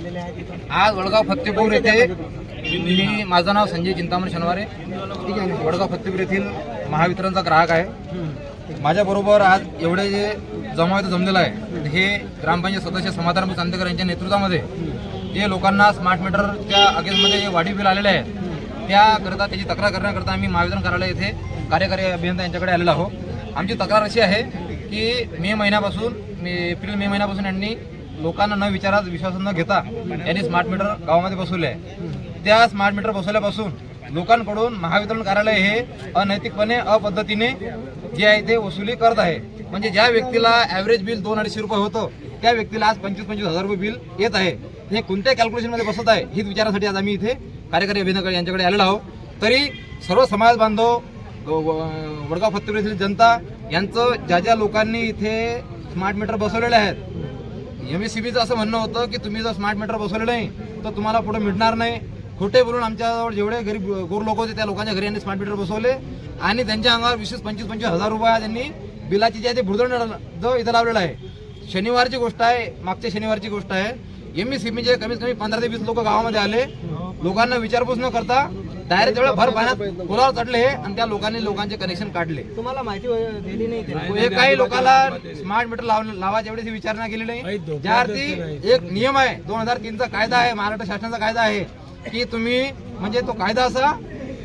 आज वडगाव फत्तेपूर येथे मी माझं नाव संजय चिंतामणी शनिवारे. वडगाव फत्तेपूर येथील महावितरणचा ग्राहक आहे. माझ्याबरोबर आज एवढे जे जमावत जमलेलं आहे हे ग्रामपंचायत सदस्य समाधान चांदेकर यांच्या नेतृत्वामध्ये जे लोकांना स्मार्ट मीटरच्या अगेन्स्टमध्ये जे वाढीव बिल आलेले आहेत त्याकरता त्याची तक्रार करण्याकरता आम्ही महावितरण कार्यालय येथे कार्यकारी अभियंता यांच्याकडे आलेलो आहोत. आमची तक्रार अशी आहे की मे महिन्यापासून मे एप्रिल मे महिन्यापासून यांनी लोकांना न विचारात विश्वास न घेता यांनी स्मार्ट मीटर गावामध्ये बसवले आहे त्या स्मार्ट मीटर बसवल्यापासून लोकांकडून महावितरण कार्यालय हे अनैतिकपणे अपद्धतीने जे आहे ते वसुली करत आहे. म्हणजे ज्या व्यक्तीला ॲव्हरेज बिल दोन अडीचशे रुपये होतं त्या व्यक्तीला आज पंचवीस पंचवीस हजार रुपये बिल येत आहे. हे कोणत्या कॅल्क्युलेशनमध्ये बसत आहे हीच विचारासाठी आज आम्ही इथे कार्यकारी अभिनेता यांच्याकडे आलेलो आहोत. तरी सर्व समाज बांधव वडगाव फत्तेपूर जनता यांचं ज्या ज्या लोकांनी इथे स्मार्ट मीटर बसवलेले आहेत एम एस सी बीचं असं म्हणणं होतं की तुम्ही जर स्मार्ट मीटर बसवलं नाही तर तुम्हाला पुढे मिळणार नाही. खोटे बोलून आमच्याजवळ जेवढे गरीब गोर लोक होते त्या लोकांच्या घरी यांनी स्मार्ट मीटर बसवले. आणि त्यांच्या अंगावर विशेष पंचवीस पंचवीस हजार रुपये त्यांनी बिलाची जे आहे ते भुर्दंड जो इथं लावलेला आहे. शनिवारची गोष्ट आहे मागच्या शनिवारची गोष्ट आहे. एम एस सी बीचे कमीत कमी पंधरा ते वीस लोक गावामध्ये आले. लोकांना विचारपूस न करता डायरेक्ट तेवढ्या भर पाण्यात पुलावर चढले आणि त्या लोकांनी लोकांचे कनेक्शन काढले. तुम्हाला माहिती व- दिली नाही. हे काही लोकांना स्मार्ट मीटर लाव लावायची एवढी विचारणा केली नाही. ज्या एक नियम आहे दोन हजार तीनचा कायदा आहे महाराष्ट्र शासनाचा कायदा आहे की तुम्ही म्हणजे तो कायदा असा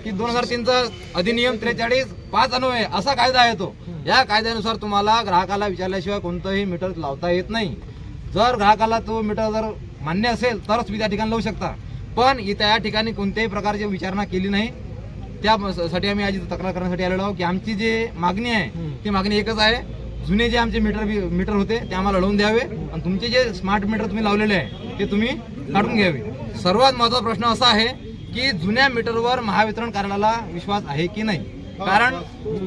की दोन हजार तीनचा अधिनियम त्रेचाळीस पाच अन्वय असा कायदा आहे तो. या कायद्यानुसार तुम्हाला ग्राहकाला विचारल्याशिवाय कोणतंही मीटर लावता येत नाही. जर ग्राहकाला तो मीटर जर मान्य असेल तरच तुम्ही त्या ठिकाणी लावू शकता. पण इथं या ठिकाणी कोणत्याही प्रकारची विचारणा केली नाही. त्यासाठी आम्ही आज तक्रार करण्यासाठी आलेलो आहोत की आमची जे मागणी आहे ती मागणी एकच आहे. जुने जे आमचे मीटर मीटर होते ते आम्हाला लावून द्यावे आणि तुमचे जे स्मार्ट मीटर तुम्ही लावलेले आहे ते तुम्ही काढून घ्यावे. सर्वात महत्त्वाचा प्रश्न असा आहे की जुन्या मीटरवर महावितरण कार्यालयाला विश्वास आहे की नाही? कारण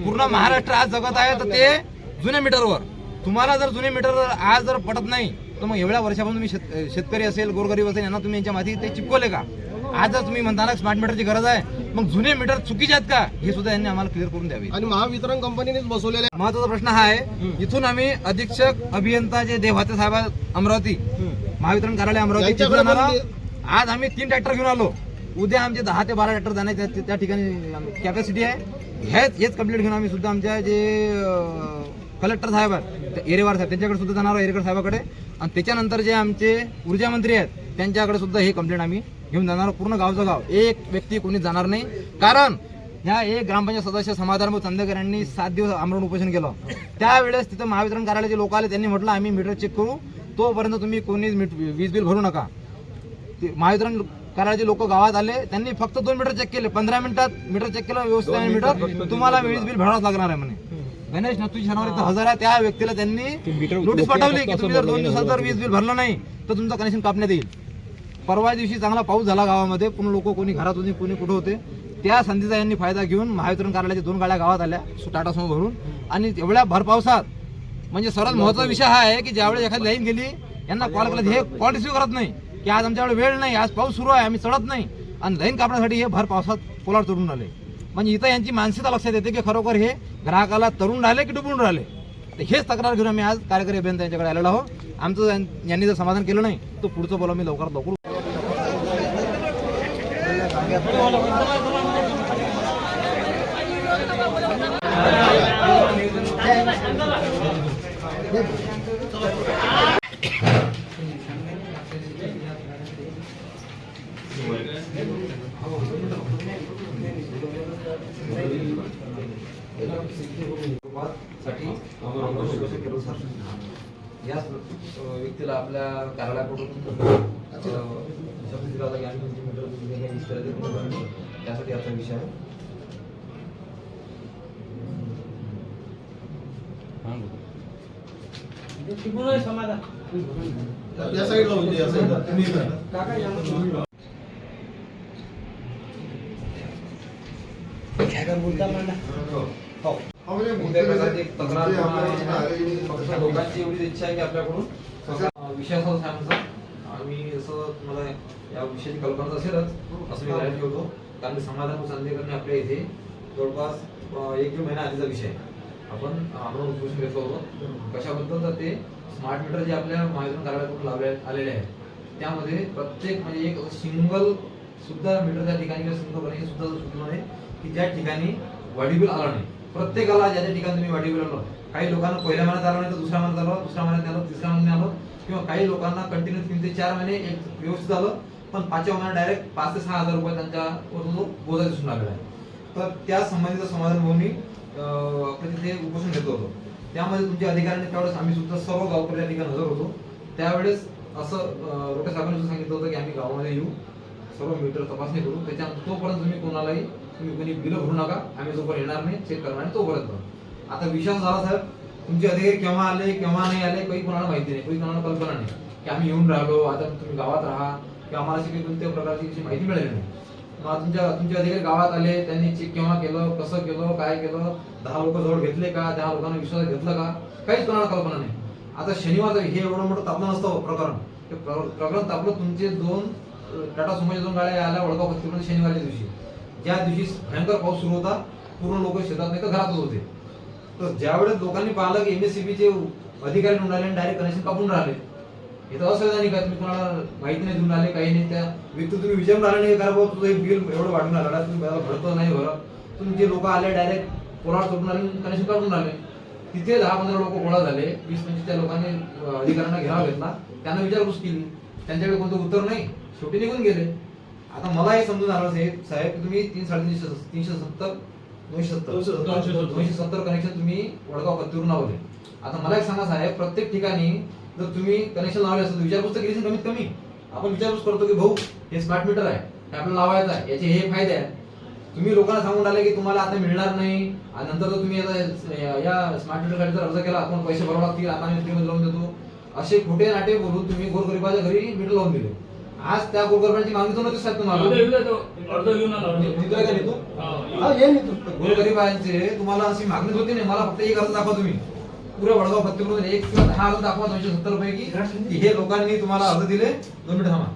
पूर्ण महाराष्ट्र आज जगत आहे तर ते जुन्या मीटरवर. तुम्हाला जर जुने मीटर आज जर पटत नाही तर मग एवढ्या वर्षापासून तुम्ही शेत- शेतकरी असेल गोरगरीब असेल यांना तुम्ही यांच्या माती ते चिपकवले का? आज जर तुम्ही म्हणता ना स्मार्ट मीटरची गरज आहे. मग जुने मीटर चुकीचे आहेत का? हे सुद्धा यांनी आम्हाला क्लिअर करून द्यावे. आणि महावितरण कंपनीनेच बसवलेले महत्त्वाचा प्रश्न हा आहे इथून आम्ही अधीक्षक अभियंता जे देवाते साहेब आहेत, अमरावती महावितरण कार्यालय अमरावती तिथून आम्हाला- आज आम्ही तीन ट्रॅक्टर घेऊन आलो. उद्या आमचे दहा ते बारा ट्रॅक्टर जाण्याची त्या- ठिकाणी कॅपॅसिटी आहे. हेच हेच कंप्लीट घेऊन आम्ही सुद्धा आमच्या जे कलेक्टर साहेब आहेत एरेवार साहेब त्यांच्याकडे सुद्धा जाणार आहोत एरेकर साहेबाकडे. आणि त्याच्यानंतर जे आमचे ऊर्जा मंत्री आहेत त्यांच्याकडे सुद्धा हे कंप्लेंट आम्ही घेऊन जाणार. पूर्ण गावचं गाव. एक व्यक्ती कोणी जाणार नाही. कारण ह्या एक ग्रामपंचायत सदस्य समाधान चंदेकर यांनी सात दिवस आमरण उपोषण केलं. त्यावेळेस तिथं महावितरण कार्यालयाचे लोक आले त्यांनी म्हटलं आम्ही मीटर चेक करू. तोपर्यंत तुम्ही कोणी वीज बिल भरू नका. ते महावितरण कार्यालयाचे लोक गावात आले. त्यांनी फक्त दोन मीटर चेक केले. पंधरा मिनिटात मीटर चेक केलं व्यवस्थित मीटर तुम्हाला वीज बिल भरावंच लागणार आहे म्हणे. गणेश नतू शनिवारी इथं हजर आहे त्या व्यक्तीला त्यांनी नोटीस पाठवली की तुम्ही जर दोन दिवसात जर वीज बिल भरलं नाही तर तुमचं कनेक्शन कापण्यात येईल. परवा दिवशी चांगला पाऊस झाला गावामध्ये पूर्ण लोक कोणी घरात होते कोणी कुठं होते त्या संधीचा यांनी फायदा घेऊन महावितरण कार्यालयाच्या दोन गाड्या गावात आल्या टाटा समोर भरून. आणि एवढ्या भर पावसात म्हणजे सर्वात महत्त्वाचा विषय हा आहे की ज्यावेळेस एखादी लाईन गेली यांना कॉल केला हे कॉल रिसिव्ह करत नाही की आज आमच्याकडे वेळ नाही आज पाऊस सुरू आहे आम्ही चढत नाही. आणि लाईन कापण्यासाठी हे भर पावसात पोलावर चढून आले. म्हणजे इथं यांची मानसिकता लक्षात येते की खरोखर हे ग्राहकाला तरुण राहिले की डुबून राहिले? तर हेच तक्रार घेऊन आम्ही आज कार्यकारी अभियंता यांच्याकडे आलेलो आहोत. आमचं यां- यांनी जर समाधान केलं नाही तर पुढचं बोला मी लवकरात लवकर साठी याच व्यक्तीला आपल्या कार्यालयाकडून करणे. त्यासाठी आजचा विषय आहे. या साईडला होते या साईडला. तुम्ही इथं. हो. तक्रार किंवा लोकांची एवढीच इच्छा आहे की आपल्याकडून विषय असा आमचा आम्ही असं तुम्हाला या विषयाची कल्पना असेलच असं मी जाहीर ठेवतो कारण समाधान चांदेकरने आपल्या इथे जवळपास एक दीड महिना आधीचा विषय आहे. आपण आम्हाला उद्घोषण घेतलं होतं. कशाबद्दल तर ते स्मार्ट मीटर जे आपल्या महावितरण कार्यालयाकडून लावले आलेले आहेत. त्यामध्ये प्रत्येक म्हणजे एक सिंगल सुद्धा मीटर त्या ठिकाणी किंवा सिंगल सुद्धा सुटलं नाही की ज्या ठिकाणी वाढी बिल आलं नाही. प्रत्येकाला ज्या ज्या ठिकाणी तुम्ही वाटी आलो काही लोकांना पहिल्या महिन्यात आलो नाही तर दुसऱ्या महिन्यात आलो दुसऱ्या महिन्यात आलं तिसऱ्या महिन्यात आलो किंवा काही लोकांना कंटिन्यू तीन ते चार महिने एक व्यवस्थित आलं पण पाचव्या महिन्यात डायरेक्ट पाच ते सहा हजार रुपये त्यांच्यावर जो बोजा दिसून लागला आहे. तर त्या संबंधीचं समाधान म्हणून मी आपण तिथे उपोषण घेतो होतो. त्यामध्ये तुमच्या अधिकाऱ्यांनी त्यावेळेस आम्ही सुद्धा सर्व गावकरी या ठिकाणी हजर होतो. त्यावेळेस असं रोटे साहेबांनी सांगितलं होतं की आम्ही गावामध्ये येऊ सर्व मीटर तपासणी करू. त्याच्या तोपर्यंत तुम्ही कोणालाही तुम्ही कोणी बिल भरू नका आम्ही जोपर्यंत येणार नाही चेक करणार नाही तोपर्यंत आता विश्वास झाला साहेब तुमचे अधिकारी केव्हा आले केव्हा नाही आले काही कोणाला माहिती नाही काही कोणाला कल्पना नाही. की आम्ही येऊन राहिलो आता तुम्ही गावात राहा किंवा आम्हाला अशी काही कोणत्या प्रकारची अशी माहिती मिळाली नाही. मग तुमच्या तुमचे अधिकारी गावात आले त्यांनी चेक केव्हा केलं कसं केलं काय केलं दहा लोक जवळ घेतले का दहा लोकांना विश्वास घेतला का काहीच कोणाला कल्पना नाही. आता शनिवार हे एवढं मोठं तापलं नसतं हो, प्रकरण. ते प्रकरण तापलं तुमचे दोन टाटा सुमोच्या दोन गाड्या आल्या ओळखा शनिवारच्या दिवशी. ज्या दिवशी भयंकर पाऊस सुरू होता. पूर्ण लोक शेतात नाही तर घरातच होते. तर ज्यावेळेस लोकांनी पाहिलं की एमएससीबीचे अधिकारी म्हणून राहिले डायरेक्ट कनेक्शन कापून राहिले. हे तर असं का तुम्ही कोणाला माहिती नाही देऊन राहिले काही नाही. त्या व्यक्ती तुम्ही विचारून राहिले नाही का बाबा तुझं हे बिल एवढं वाढून राहिला तुम्ही भरतो नाही भरत. तुम्ही जे लोक आले डायरेक्ट पोलाड सोडून आले कनेक्शन काढून राहिले. तिथे दहा पंधरा लोक गोळा झाले. वीस पंचवीस त्या लोकांनी अधिकाऱ्यांना घ्यावा घेतला. त्यांना विचारपूस केली. त्यांच्याकडे कोणतं उत्तर नाही. शेवटी निघून गेले. आता मला हे समजून आलं साहेब साहेब की तुम्ही तीन साडेतीनशे तीनशे सत्तर दोनशे सत्तर. दोनशे सत्तर. कनेक्शन तुम्ही वडगाव पत्तीवरून लावले. आता मला एक सांगा साहेब प्रत्येक ठिकाणी जर तुम्ही कनेक्शन लावले असेल तर विचारपूस तर केली कमीत कमी. आपण विचारपूस करतो की भाऊ हे स्मार्ट मीटर आहे. हे आपल्याला लावायचं आहे. याचे हे फायदे आहेत. तुम्ही लोकांना सांगून आले की तुम्हाला आता मिळणार नाही. आणि नंतर जर तुम्ही आता या- या स्मार्ट मीटरसाठी जर अर्ज केला आपण पैसे भरावे लागतील. आता आम्ही फ्रीमध्ये लावून देतो. असे खोटे नाटे बोलून तुम्ही गोरगरिबाच्या घरी मीटर लावून दिले. आज त्या गोरगरिबांची मागणी तर नव्हती साहेब तुम्हाला? हा, ये मी तू. गोरगरिबांचे तुम्हाला अशी मागणीच होती नाही. मला फक्त एक अर्ज दाखवा तुम्ही. पुऱ्या वडगाव फत्तेकडून एक किंवा दहा अर्ज दाखवा दोनशे सत्तर पैकी की हे लोकांनी तुम्हाला अर्ज दिले. दोन मिनिट थांबा.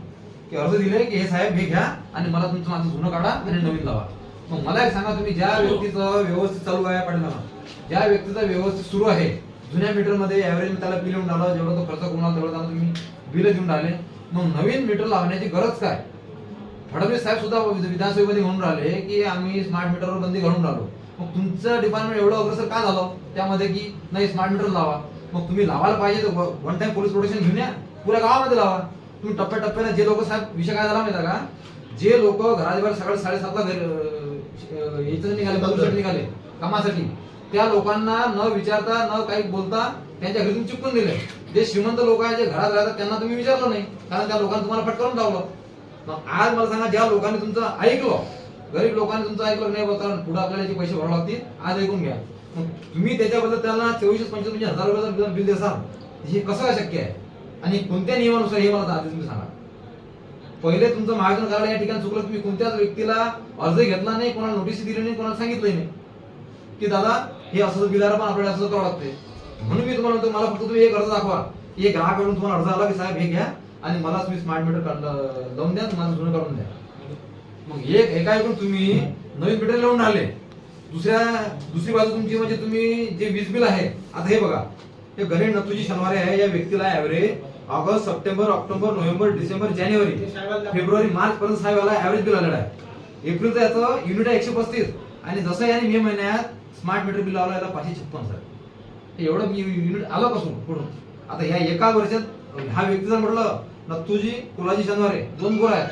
की अर्ज दिले की हे साहेब हे घ्या आणि मला तुमचं माझं जुनं काढा आणि नवीन लावा. मग मला एक सांगा तुम्ही ज्या व्यक्तीचं व्यवस्थित चालू आहे पाटील ज्या व्यक्तीचं व्यवस्थित सुरू आहे जुन्या मीटरमध्ये ऍव्हरेज त्याला बिल येऊन आलं जेवढा तो खर्च करून तेवढा त्याला तुम्ही. बिल देऊन राहिले. मग नवीन मीटर लावण्याची गरज काय? फडणवीस साहेब सुद्धा विधानसभेमध्ये म्हणून राहिले की आम्ही स्मार्ट मीटरवर बंदी घालून राहिलो. मग तुमचं डिपार्टमेंट एवढं अग्रसर का झालं? त्यामध्ये की नाही स्मार्ट मीटर लावा. मग तुम्ही लावायला पाहिजे तर वन टाइम पोलीस प्रोटेक्शन घेऊन या. पुऱ्या गावामध्ये लावा. तुम्ही टप्प्याटप्प्याने जे लोक साहेब विषय काय झाला माहिती का? जे लोक घराच्या बाहेर सकाळी साडेसातला घरी याच्यासाठी निघाले बदलूसाठी निघाले कामासाठी त्या लोकांना न विचारता न काही बोलता त्यांच्या घरी तुम्ही चिपकून दिले जे श्रीमंत लोक आहेत जे घरात राहतात त्यांना तुम्ही विचारलं नाही. कारण त्या लोकांनी तुम्हाला फटकारून लावलं. मग आज मला सांगा ज्या लोकांनी तुमचं ऐकलं गरीब लोकांनी तुमचं ऐकलं नाही कारण पुढे आपल्याला जे पैसे भरावे लागतील आज ऐकून घ्या. मग तुम्ही त्याच्याबद्दल त्यांना चोवीस पंचवीस म्हणजे हजार रुपये बिल देसाल. हे कसं काय शक्य आहे? आणि कोणत्या नियमानुसार हे मला आधी तुम्ही सांगा. पहिले तुमचं महाजन कार्ड या ठिकाणी चुकलं तुम्ही कोणत्याच व्यक्तीला अर्ज घेतला नाही कोणाला नोटीस दिली नाही कोणाला सांगितलं नाही. की दादा हे असं बिलारा पण आपल्याला असं करावं लागते म्हणून मी तुम्हाला म्हणतो मला फक्त तुम्ही एक अर्ज दाखवा. की एक ग्राहकडून तुम्हाला अर्ज आला की साहेब हे घ्या आणि मला तुम्ही स्मार्ट मीटर लावून द्या माझं जुनं काढून द्या. मग एक एका ऐकून तुम्ही नवीन मीटर लावून राहिले. दुसऱ्या दुसरी बाजू तुमची म्हणजे तुम्ही जे वीज बिल आहे आता हे बघा. हे गणेश नथुजी शनिवारी आहे या व्यक्तीला average August September October November December जानेवारी फेब्रुवारी मार्च पर्यंत साहेब ॲव्हरेज ऍव्हरेज बिल आलेला आहे. एप्रिलचं याचं युनिट आहे एकशे पस्तीस. आणि जसं याने मे महिन्यात स्मार्ट मीटर बिल लावला याला पाचशे छप्पन साहेब. हे एवढं युनिट आलं पासून पुढून आता ह्या एका वर्षात हा व्यक्ती जर म्हटलं नथुजी कुलाजी आहे दोन गोर आहेत.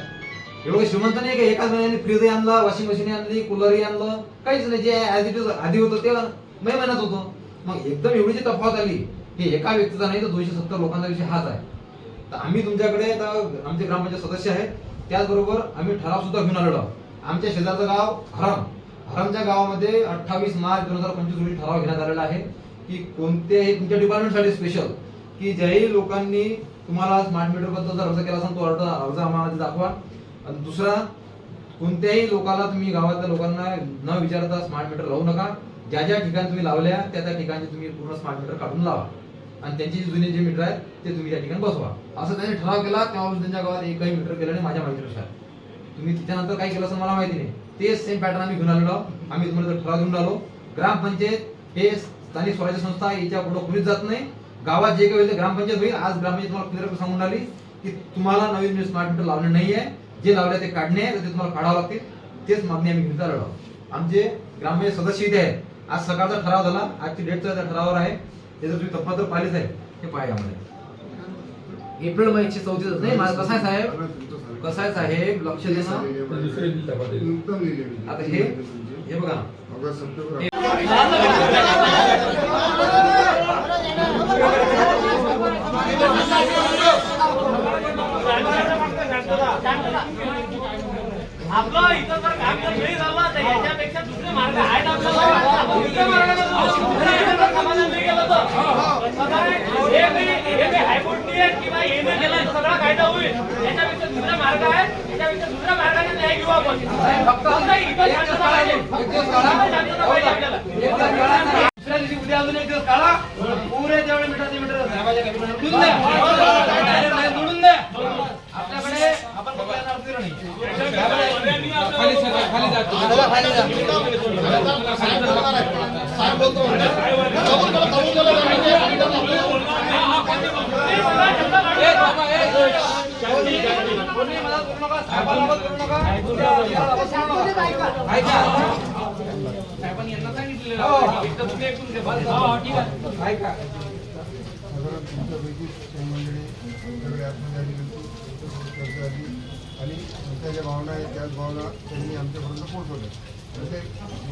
एवढं श्रीमंत नाही का? एकाच महिन्याने फ्रीज आणला वॉशिंग मशीन आणली कूलरही आणलं काहीच नाही. जे ऍज इट इज आधी होतं ते मे महिन्यात होतं. मग एकदम एवढी जी तफावत आली हे एका व्यक्तीचा नाही तर दोनशे सत्तर लोकांचा विषय हाच आहे. तर आम्ही तुमच्याकडे आता आमचे ग्रामपंचायत सदस्य आहेत. त्याचबरोबर आम्ही ठराव सुद्धा घेऊन आलेलो आमच्या शेजारचं गाव हरम. हरमच्या गावामध्ये अठ्ठावीस मार्च दोन हजार पंचवीस रोजी ठराव घेण्यात आलेला आहे. की कोणत्याही तुमच्या डिपार्टमेंटसाठी स्पेशल की ज्याही लोकांनी तुम्हाला स्मार्ट मीटरबद्दल अर्ज केला असेल तो अर्ज अर्ज आम्हाला दाखवा. आणि दुसरा कोणत्याही लोकाला तुम्ही गावातल्या लोकांना न विचारता स्मार्ट मीटर लावू नका. ज्या ज्या ठिकाणी तुम्ही लावल्या त्या त्या ठिकाणी तुम्ही पूर्ण स्मार्ट मीटर काढून लावा. आणि त्यांचे जे जुने जे मीटर आहेत ते तुम्ही त्या ठिकाणी बसवा. असं त्यांनी ठराव केला त्यावेळेस त्यांच्या गावात एकही मीटर केलं नाही माझ्या माहितीनुसार. तुम्ही त्याच्यानंतर काय केलं असं मला माहिती नाही. तेच सेम पॅटर्न आम्ही घेऊन आलेलो आम्ही तुम्हाला ठराव घेऊन आलो ग्रामपंचायत हे स्थानिक स्वराज्य संस्था याच्यापुढे कुणीच जात नाही. गावात जे काही होईल ग्रामपंचायत होईल. आज ग्रामपंचायत तुम्हाला क्लिअर सांगून आली की तुम्हाला नवीन स्मार्ट मीटर लावणे नाही आहे जे लावले ते काढणे आहे, तर ते तुम्हाला काढावं लागतील. तेच मागणी आम्ही घेऊन चाललो आमचे ग्रामपंचायत सदस्य इथे आहे आज सकाळचा ठराव झाला आजची डेटचा त्या ठरावावर आहे. त्याचं तुम्ही तपमात्र पाहिलेच आहे. हे पाहिजे आम्हाला एप्रिल महिन्याची चौथीच चौतीस नाही माझं कसं आहे साहेब? कसं आहे साहेब लक्ष देणं आता हे हे बघा. सप्टेंबर आपलं इथं जर काम जर नाही झालं तर याच्यापेक्षा दुसरे मार्ग आहेत आपल्याला. दुसऱ्या मार्गाने जाऊ. दुसऱ्या मार्गाने नाही केलं तर. हे मी- हे मी हायकोर्टनी आहे किंवा हे नाही केलं तर सगळा कायदा होईल. याच्यापेक्षा दुसरा मार्ग आहे याच्यापेक्षा दुसऱ्या मार्गाने न्याय घेऊ आपण. फक्त इथं शांतता पाहिजे. शांतता पाहिजे आपल्याला. दुसऱ्या दिवशी उद्या अजून एक दिवस काढा. पुरे जेवढे ते मीटर साहेबाच्या कॅबिनेट दुडून द्या. आपल्याकडे आपण बघायला अर्थ नाही साहेबांनी यांना सांगितलेलं. हो, ठीक आहे. ऐका. साधारण तुमच्यापैकी काही आणि आमच्या ज्या भावना आहेत त्याच भावना त्यांनी आमच्यापर्यंत पोहोचवल्या. म्हणजे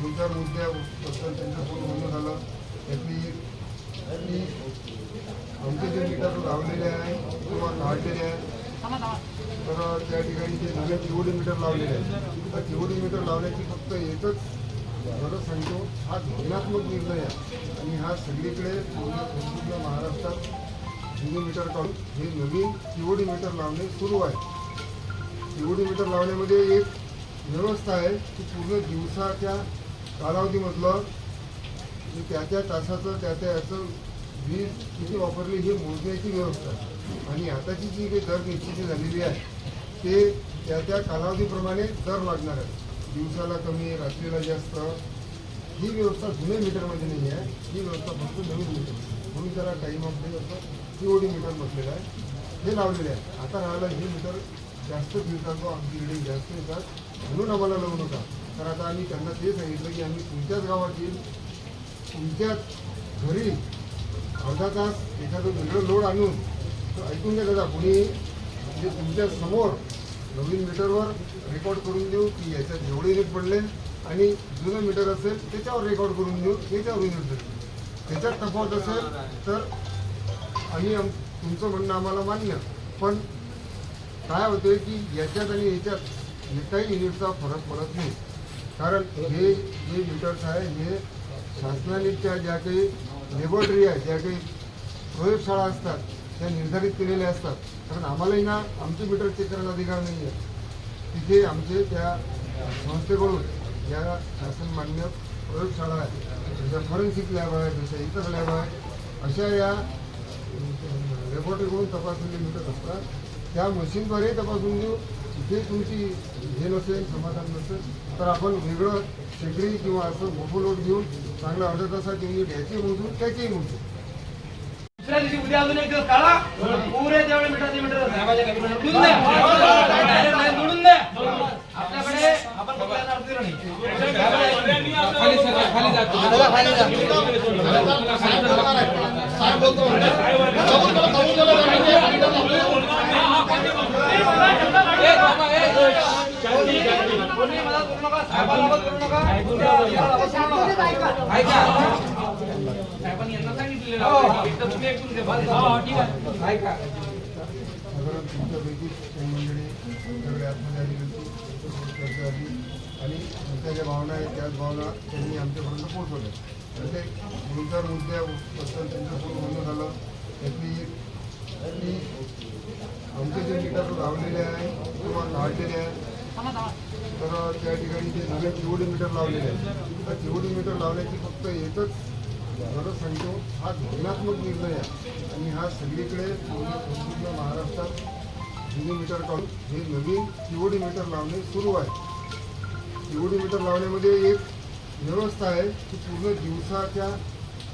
दोन चार मुद्द्याबद्दल त्यांच्यासोबत पूर्ण बोलणं झालं. त्यातली त्यांनी आमचे जे मीटर लावलेले आहे किंवा काढलेले आहे तर त्या ठिकाणी जे नव्या पीओडी मीटर लावलेले आहेत. तर पीओडी मीटर लावण्याची फक्त एकच गरज सांगतो हा धोरणात्मक निर्णय आहे. आणि हा सगळीकडे पूर्ण संपूर्ण महाराष्ट्रात जुने मीटर काढून हे नवीन पीओडी मीटर लावणे सुरू आहे. मीटर लावण्यामध्ये एक व्यवस्था आहे की पूर्ण दिवसाच्या कालावधीमधलं त्या त्या तासाचं त्या त्या याचं वीज किती वापरली हे मोजण्याची व्यवस्था आहे. आणि आताची जी काही दर निश्चिती झालेली आहे ते त्या त्या कालावधीप्रमाणे दर लागणार आहे दिवसाला कमी रात्रीला जास्त. ही व्यवस्था जुन्या मीटरमध्ये नाही आहे. ही व्यवस्था फक्त नवीन मीटर. म्हणून त्याला टाईम ऑफ डे असं पीओडी मीटर म्हटलेलं आहे. हे लावलेले आहे. आता राहिलं हे मीटर जास्त दिवसात आमची रिडिंग जास्त येतात म्हणून आम्हाला लावू नका. तर आता आम्ही त्यांना ते सांगितलं की आम्ही तुमच्याच गावातील तुमच्याच घरी अर्धा तास एखादं वेगळं लोड आणून तर ऐकून घ्या दादा कोणी म्हणजे तुमच्यासमोर नवीन मीटरवर रेकॉर्ड करून देऊ की याच्यात जेवढे युनिट पडले आणि जुनं मीटर असेल त्याच्यावर रेकॉर्ड करून देऊ त्याच्यावर युनिट भेटतील त्याच्यात तफावत असेल तर आम्ही आम- तुमचं म्हणणं आम्हाला मान्य. पण काय होतंय की याच्यात आणि याच्यात एकाही युनिटचा फरक पडत नाही. कारण हे जे मीटर्स आहे हे शासनाने त्या ज्या काही लेबॉरेटरी आहे ज्या काही प्रयोगशाळा असतात त्या निर्धारित केलेल्या असतात. कारण आम्हालाही ना आमचे मीटर चेक करायचा अधिकार नाही आहे. तिथे आमचे त्या संस्थेकडून ज्या शासन मान्य प्रयोगशाळा आहे जशा फॉरेन्सिक लॅब आहे जशा इतर लॅब आहे अशा या लेबॉरेटरीकडून तपासलेले मीटर असतात. त्या मशीनद्वारे तपासून देऊ तिथे तुमची हे नसेल समाधान नसेल तर आपण वेगळं शेगडी किंवा असं मोठं लोड घेऊन चांगला अर्ध्या तासात युनिट याची मोजून त्याचेही मोजू. दुसऱ्या दिवशी उद्या अजून एक दिवस काढा. पुरे जेवढे मीटर ते मीटर साहेबाच्या द्या द्या आपल्याकडे आपण बघायला अर्थ नाही खाली खाली जा. कोणी मदत करू नका साहेबाला मदत करू नका याला मदत करू नका. ऐका साहेबांनी यांना सांगितलेलं आहे. एकदा तुम्ही ऐकून घ्या. बस, हो, ठीक आहे. ऐका साधारण तुमच्यापैकी काही मंडळी सगळे आतमध्ये आलेली होती चर्चा झाली आणि त्यांच्या ज्या भावना आहेत त्याच भावना त्यांनी आमच्यापर्यंत पोहोचवल्या म्हणजे दोन चार मुद्द्याबद्दल त्यांचं पूर्ण बोलणं झालं त्यातली की आमचे जे मीटर लावलेले आहे किंवा काढलेले आहे तर त्या ठिकाणी जे नवे पीओडी मीटर लावलेले आहे त्या पीओडी मीटर लावण्याची फक्त एकच खरं सांगतो हा धोरणात्मक निर्णय आहे आणि हा सगळीकडे पूर्ण संपूर्ण महाराष्ट्रात जुनी मीटर काढून हे नवीन पीओडी मीटर लावणे सुरू आहे पीओडी मीटर लावण्यामध्ये एक व्यवस्था आहे की पूर्ण दिवसाच्या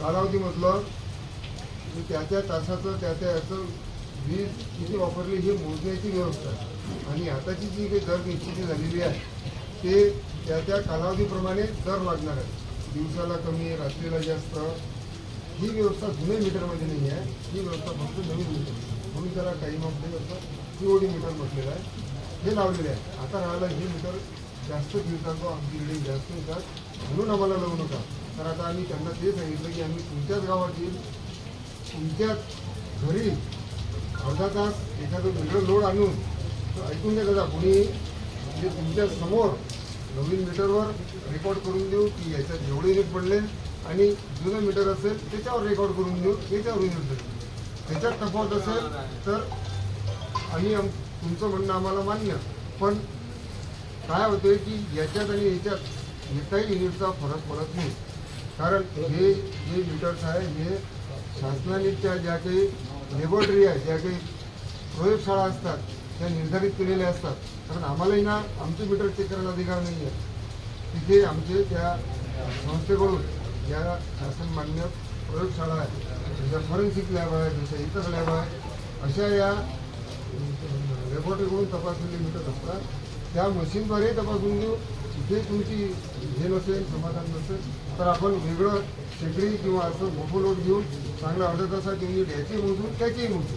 कालावधीमधलं त्या त्या तासाचं त्या त्या याचं वीज किती वापरली हे मोजण्याची व्यवस्था आहे. आणि आताची जी काही दर निश्चिती झालेली आहे ते त्या त्या कालावधीप्रमाणे दर लागणार आहे. दिवसाला कमी रात्रीला जास्त. ही व्यवस्था जुने मीटरमध्ये नाही आहे. ही व्यवस्था फक्त नवीन मीटर. म्हणून त्याला काही ऑफ डे असं सीओडी मीटर म्हटलेलं आहे. हे लावलेले आहे. आता राहिलं हे मीटर जास्त दिवसात आमची रिडिंग जास्त येतात म्हणून आम्हाला लावू नका. तर आता आम्ही त्यांना ते सांगितलं की आम्ही तुमच्याच गावात येईल तुमच्याच घरी अर्धा तास एखादं वेगळं लोड आणून ऐकून घ्या दादा कोणी म्हणजे तुमच्यासमोर नवीन मीटरवर रेकॉर्ड करून देऊ की याच्यात जेवढे युनिट पडले आणि जुनं मीटर असेल त्याच्यावर रेकॉर्ड करून देऊ त्याच्यावर युनिट पडले. त्याच्यात तफावत असेल तर आम्ही आम तुमचं म्हणणं आम्हाला मान्य. पण काय होतंय की याच्यात आणि याच्यात एकाही युनिटचा फरक पडत नाही. कारण हे जे मीटर्स आहे हे शासनाने त्या ज्या काही लॅबोरेटरी आहे ज्या काही प्रयोगशाळा असतात त्या निर्धारित केलेल्या असतात. कारण आम्हालाही ना आमचे मीटर चेक करायला अधिकार नाही आहे तिथे आमचे त्या संस्थेकडून ज्या शासन मान्य प्रयोगशाळा आहे. जशा फॉरेन्सिक लॅब आहे जसं इतर लॅब आहे अशा या लॅबोरेटरीकडून तपासलेले मीटर असतात. त्या मशीनद्वारे तपासून घेऊ. तिथे तुमची हे नसेल समाधान नसेल तर आपण वेगळं शेगडी किंवा असं मोठं लोट घेऊन चांगला अर्ध्या तासात युनिट याची मोजू त्याची मोजू.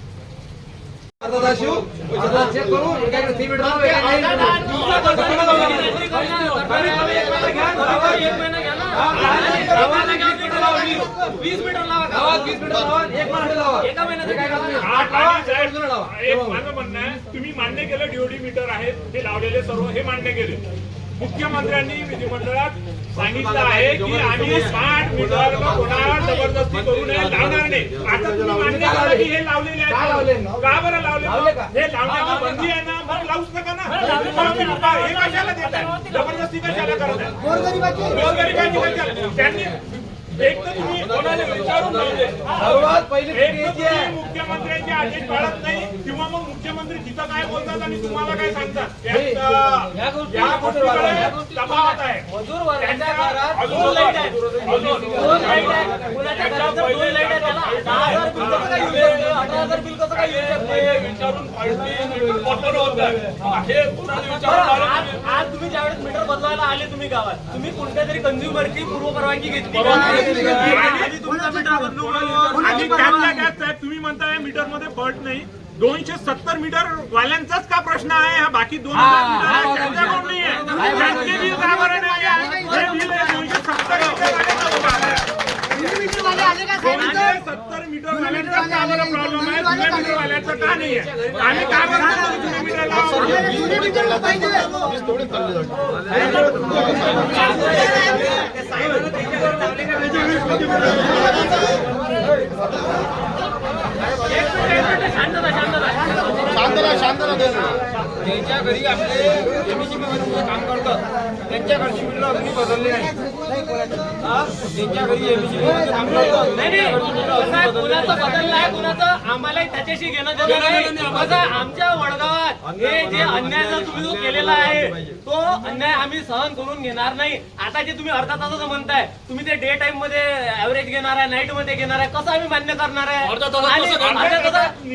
वीस मीटर लावा वीस मीटर लावा, एक लावा. एका महिन्यात माझं म्हणणं आहे तुम्ही मान्य केलं डीओडी मीटर आहेत हे लावलेले सर्व हे मान्य केले मुख्यमंत्र्यांनी विधिमंडळात सांगितलं आहे की आम्ही स्मार्ट मीटर कोणावर जबरदस्ती करू नये लावणार नाही. आता तुम्ही मान्य करा की हे लावलेले? आहेत. का बरं लावले? हे लावण्याला बंदी आहे ना? मग लावूच नका ना. हे कशाला देत आहे जबरदस्ती कशाला करत आहे गोरगरिबांची? त्यांनी एक तर तुम्ही कोणाला विचारून लावले सर्वात पहिली मुख्यमंत्र्यांचे आदेश पाळत नाही किंवा मग मुख्यमंत्री तिथं काय बोलतात आणि तुम्हाला काय सांगतात. या गोष्टी- या गोष्टीकडे तफावत आहे. मजूर वर्गाच्या त्यांच्या- घरात अजून दोन लाइट आहेत. अजून- दोन लाइट आहेत. कुणाच्या घरात जर दोन लाइट आहेत, त्याला दहा हजार बिल कसं काय येऊ शकते? अठरा हजार बिल कसं काय येऊ शकते? विचारून पडली, मीटर बदलून होत आहे. हे कुणाला बरं, विचारून आलं आज आज तुम्ही ज्यावेळेस मीटर बदलायला आले तुम्ही गावात तुम्ही कोणत्या तरी कंझ्युमरची पूर्व परवानगी घेतली तुम्ही म्हणताय मीटरमध्ये फट नाही. दोनशे सत्तर मीटर वाल्यांचाच का प्रश्न आहे? हा बाकी दोन सत्तर मीटर वाल्यांचं का बरं प्रॉब्लेम आहे? जुन्या मीटर वाल्यांचा का नाही आहे? आम्ही का बरं नाही जुन्या मीटरला ज्यांच्या घरी आपले एमएससीबी काम करतात. त्यांच्या घरची मिळणं अजूनही बदलली नाही. कुणाचं आम्हालाही त्याच्याशी घेणं देणं नाही. आमच्या वडगावात हे जे अन्याय जर तुम्ही जो केलेला आहे तो अन्याय आम्ही सहन करून घेणार नाही. आता जे तुम्ही अर्धा तासाचं म्हणताय तुम्ही ते डे टाइममध्ये ऍव्हरेज घेणार आहे नाईटमध्ये घेणार आहे कसं आम्ही मान्य करणार आहे?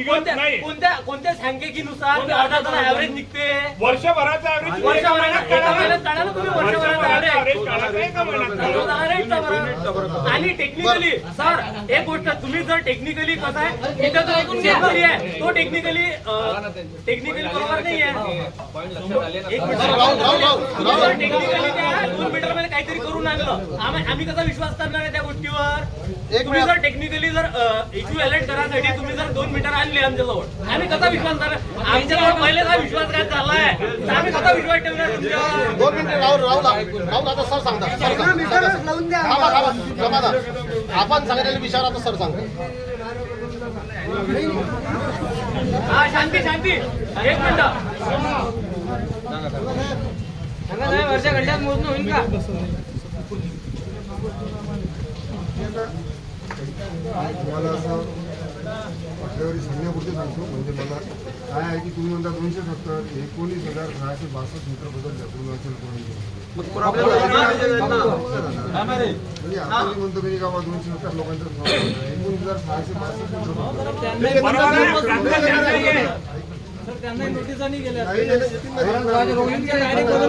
कोणत्या नाही. कोणत्या कोणत्या सांख्यिकीनुसार अर्धा तास ऍव्हरेज निघते? वर्षभराचा ना तुम्ही वर्षभराचा वर्षभराचा. ऍव्हरेज आणि टेक्निकली सर एक गोष्ट तुम्ही जर टेक्निकली कसं आहे इथं जो एक शेतकरी आहे तो टेक्निकली टेक्निकली बरोबर नाही आहे. एक मिनिट. तुम्ही जर टेक्निकली त्या दोन मीटरमध्ये काहीतरी करून आणलं आम्ही आम्ही कसा विश्वास करणार आहे त्या गोष्टीवर? तुम्ही जर टेक्निकली जर इश्यू अलर्ट करायसाठी तुम्ही जर दोन मीटर आणले आमच्याजवळ आम्ही कसा विश्वास करणार? आमच्याजवळ पहिलेच विश्वासघात झालाय तर आम्ही कसा विश्वास ठेवणार तुमच्यावर दोन मिनिटं राहू राहू दा- राहू आता सर सांगता सर. आपण सांगितलेल्या विषयावर आता सर सांगता हा शांती शांती. एक मिनिट. वर्षा घंट्यात मोजणं होईल का? तुम्हाला असं आपल्यावर सांगण्यापुरते सांगतो. म्हणजे मला काय आहे की तुम्ही म्हणता दोनशे सत्तर एकोणीस हजार सहाशे बासष्ट मीटर बदलल्या पूर्वाचल म्हणजे आपण म्हणतो की गावात दोनशे सत्तर लोकांचं. एकोणीस हजार सहाशे बासष्ट मीटर हे-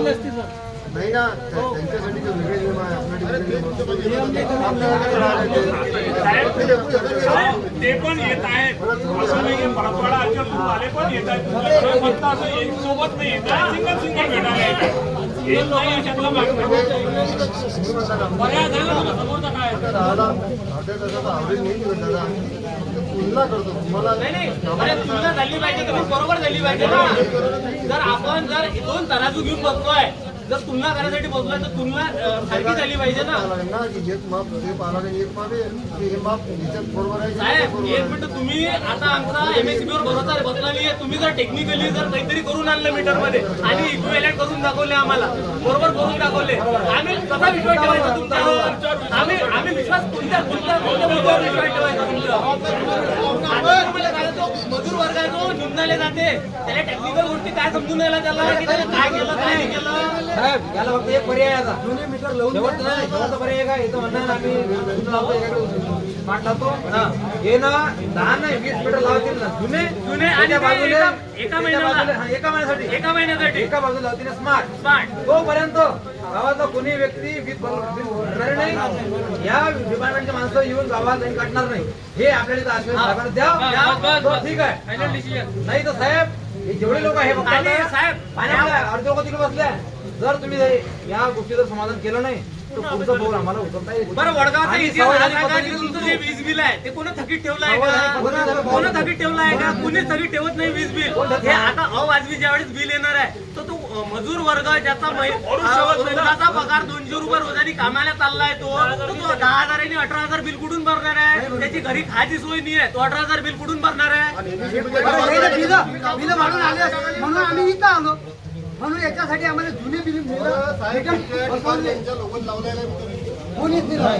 येतील ना. नाही ना त्या- त्यांच्यासाठी जे वेगळे नियम आहे आहेत. ते पण येत आहेत. असं नाही मराठवाडा आले पण येत आहेत. फक्त असं एक सोबत नाही येत. सिंगल सिंगल भेटायला येत येत नाही काय आहे? तुलना करतो तुम्हाला नाही. तुलना झाली पाहिजे बरोबर झाली पाहिजे ना. जर आपण जर दोन तराजू घेऊन बसलोय जर तुलना करण्यासाठी बसलोय तर तुलना सारखी झाली पाहिजे ना. एक माप पाहिला नाही एक माप आहे हे माप याच्यात बरोबर आहे साहेब एक. मिनिट तुम्ही आता आमचा एमएससीबी वर भरोसा बसलेली आहे. तुम्ही जर टेक्निकली जर काहीतरी करून आणलं मीटरमध्ये आणि इक्विव्हॅलेंट करून दाखवले आम्हाला बरोबर करून दाखवले आम्ही कसा विश्वास ठेवायचा तुमच्यावर आम्ही आम्ही विश्वास कोणत्या कोणत्या कोणत्या मुद्द्यावर विश्वास ठेवायचा तुमच्यावर काय तो मजूर वर्ग आहे जो निंदाले जाते. त्याला टेक्निकल गोष्टी काय समजून यायला त्याला? की त्याने काय केलं? काय नाही केलं? साहेब याला फक्त एक पर्याय आहे आता. शेवटचा नाही शेवटचा पर्याय आहे का इथं म्हणणार आम्ही लावतो एकाकडे स्मार्ट लावतो. हे. ना दहा नाही वीस मीटर लावतील ना. जुने जुने आणि ते बाजूने एका- महिन्याला. एका महिन्यासाठी. एका महिन्यासाठी. एका बाजूला लावतील स्मार्ट स्मार्ट तोपर्यंत गावातला कोणी व्यक्ती नाही या डिपार्टमेंटचे माणसं येऊन गावात लाईन काढणार नाही. हे आपल्याला आश्वासन द्या ठीक आहे. नाही तर साहेब हे जेवढे लोक आहे अर्धे लोक तिकडे बसले आहे. जर तुम्ही या गोष्टीचं समाधान केलं नाही बरं वडगावचा. जे वीज बिल आहे ते कोणी थकीत ठेवलं आहे का? कोणी थकीत ठेवलं आहे का? कोणी थकीत ठेवत नाही वीज बिल. हे नाही? आता अवाजवी ज्यावेळेस बिल येणार आहे तो मजूर वर्ग ज्याचा मै- अ, रोजाचा पगार दोनशे रुपये रोजानी कामाला चाललाय तो तो दहा हजार आणि अठरा हजार बिल कुठून भरणार आहे? त्याची घरी खायची सोय नाही आहे तो अठरा हजार बिल कुठून भरणार आहे? बिलं वाढून आले म्हणून आम्ही इथं आलो. म्हणून याच्यासाठी आम्हाला जुने बिल. कोणीच दिलं